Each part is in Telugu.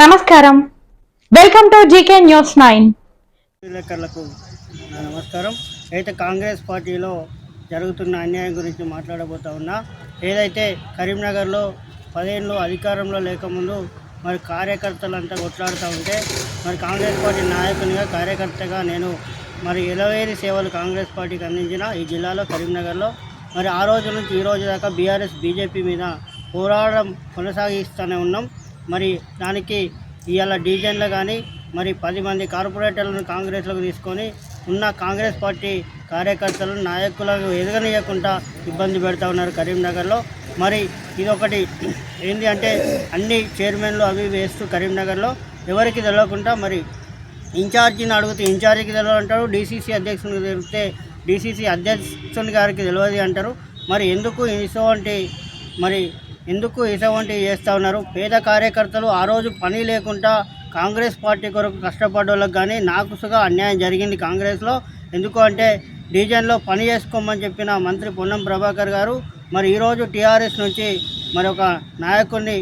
నమస్కారం. Welcome to GK news nine విలేకరులకు నమస్కారం. అయితే కాంగ్రెస్ పార్టీలో జరుగుతున్న అన్యాయం గురించి మాట్లాడబోతా ఉన్నా. ఏదైతే కరీంనగర్లో పదేళ్ళు అధికారంలో లేకముందు మరి కార్యకర్తలంతా కొట్లాడుతూ ఉంటే మరి కాంగ్రెస్ పార్టీ నాయకునిగా కార్యకర్తగా నేను మరి ఎలవేరి సేవలు కాంగ్రెస్ పార్టీకి అందించిన ఈ జిల్లాలో కరీంనగర్లో. మరి ఆ రోజు నుంచి ఈ రోజు దాకా బీఆర్ఎస్ బీజేపీ మీద పోరాటం కొనసాగిస్తూనే ఉన్నాం. మరి దానికి ఇవాళ డివిజన్లు కానీ మరి పది మంది కార్పొరేటర్లను కాంగ్రెస్లోకి తీసుకొని ఉన్న కాంగ్రెస్ పార్టీ కార్యకర్తలను నాయకులను ఎదగనీయకుండా ఇబ్బంది పెడతా ఉన్నారు కరీంనగర్లో. మరి ఇదొకటి. ఏంటి అంటే అన్ని చైర్మన్లు అవి వేస్తూ కరీంనగర్లో ఎవరికి తెలియకుండా మరి ఇన్ఛార్జిని అడిగితే ఇన్ఛార్జికి తెలియదు డీసీసీ అధ్యక్షునికి తెలిపితే డీసీసీ అధ్యక్షుని గారికి తెలియదు అంటారు. మరి ఎందుకు ఇటువంటి మరి ఎందుకు ఇటువంటివి చేస్తూ ఉన్నారు? పేద కార్యకర్తలు ఆ రోజు పని లేకుండా కాంగ్రెస్ పార్టీ కొరకు కష్టపడ్డ కానీ నాకుసుగా అన్యాయం జరిగింది కాంగ్రెస్లో. ఎందుకు అంటే డివిజన్లో పని చేసుకోమని చెప్పిన మంత్రి పొన్నం ప్రభాకర్ గారు మరి ఈరోజు టీఆర్ఎస్ నుంచి మరి ఒక నాయకుడిని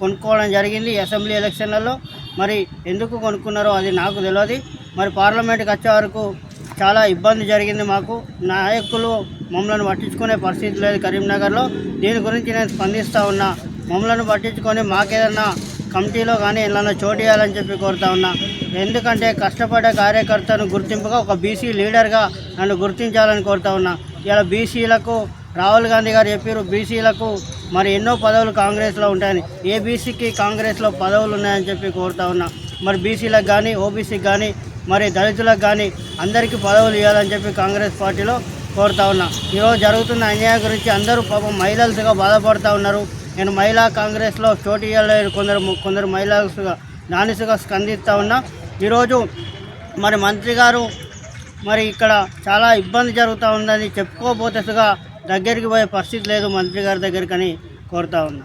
కొనుక్కోవడం జరిగింది అసెంబ్లీ ఎలక్షన్లలో. మరి ఎందుకు కొనుక్కున్నారో అది నాకు తెలియదు మరి పార్లమెంట్కి వచ్చే వరకు చాలా ఇబ్బంది జరిగింది మాకు. నాయకులు మమ్మల్ని పట్టించుకునే పరిస్థితి లేదు కరీంనగర్లో. దీని గురించి నేను స్పందిస్తూ ఉన్నా. మమ్మల్ని పట్టించుకొని మాకేదన్నా కమిటీలో కానీ ఏదైనా చోటు ఇవ్వాలని చెప్పి కోరుతా ఉన్నా. ఎందుకంటే కష్టపడే కార్యకర్తను గుర్తింపుగా ఒక బీసీ లీడర్గా నన్ను గుర్తించాలని కోరుతా ఉన్నా. ఇలా బీసీలకు రాహుల్ గాంధీ గారు చెప్పారు బీసీలకు మరి ఎన్నో పదవులు కాంగ్రెస్లో ఉంటాయని. ఏ బీసీకి కాంగ్రెస్లో పదవులు ఉన్నాయని చెప్పి కోరుతా ఉన్నా. మరి బీసీలకు కానీ ఓబీసీకి కానీ మరి దళితులకు కానీ అందరికీ పదవులు ఇవ్వాలని చెప్పి కాంగ్రెస్ పార్టీలో కోరుతా ఉన్నా. ఈరోజు జరుగుతున్న అన్యాయం గురించి అందరూ పాపం మహిళలుగా బాధపడుతూ ఉన్నారు. నేను మహిళా కాంగ్రెస్లో చోటు ఇవ్వలేదు కొందరు కొందరు మహిళలుగా నానిసుగా స్పందిస్తూ ఉన్నా. ఈరోజు మరి మంత్రి గారు మరి ఇక్కడ చాలా ఇబ్బంది జరుగుతూ ఉందని చెప్పుకోబోతేగా దగ్గరికి పోయే పరిస్థితి లేదు మంత్రి గారి దగ్గరికి అని కోరుతా ఉన్నా.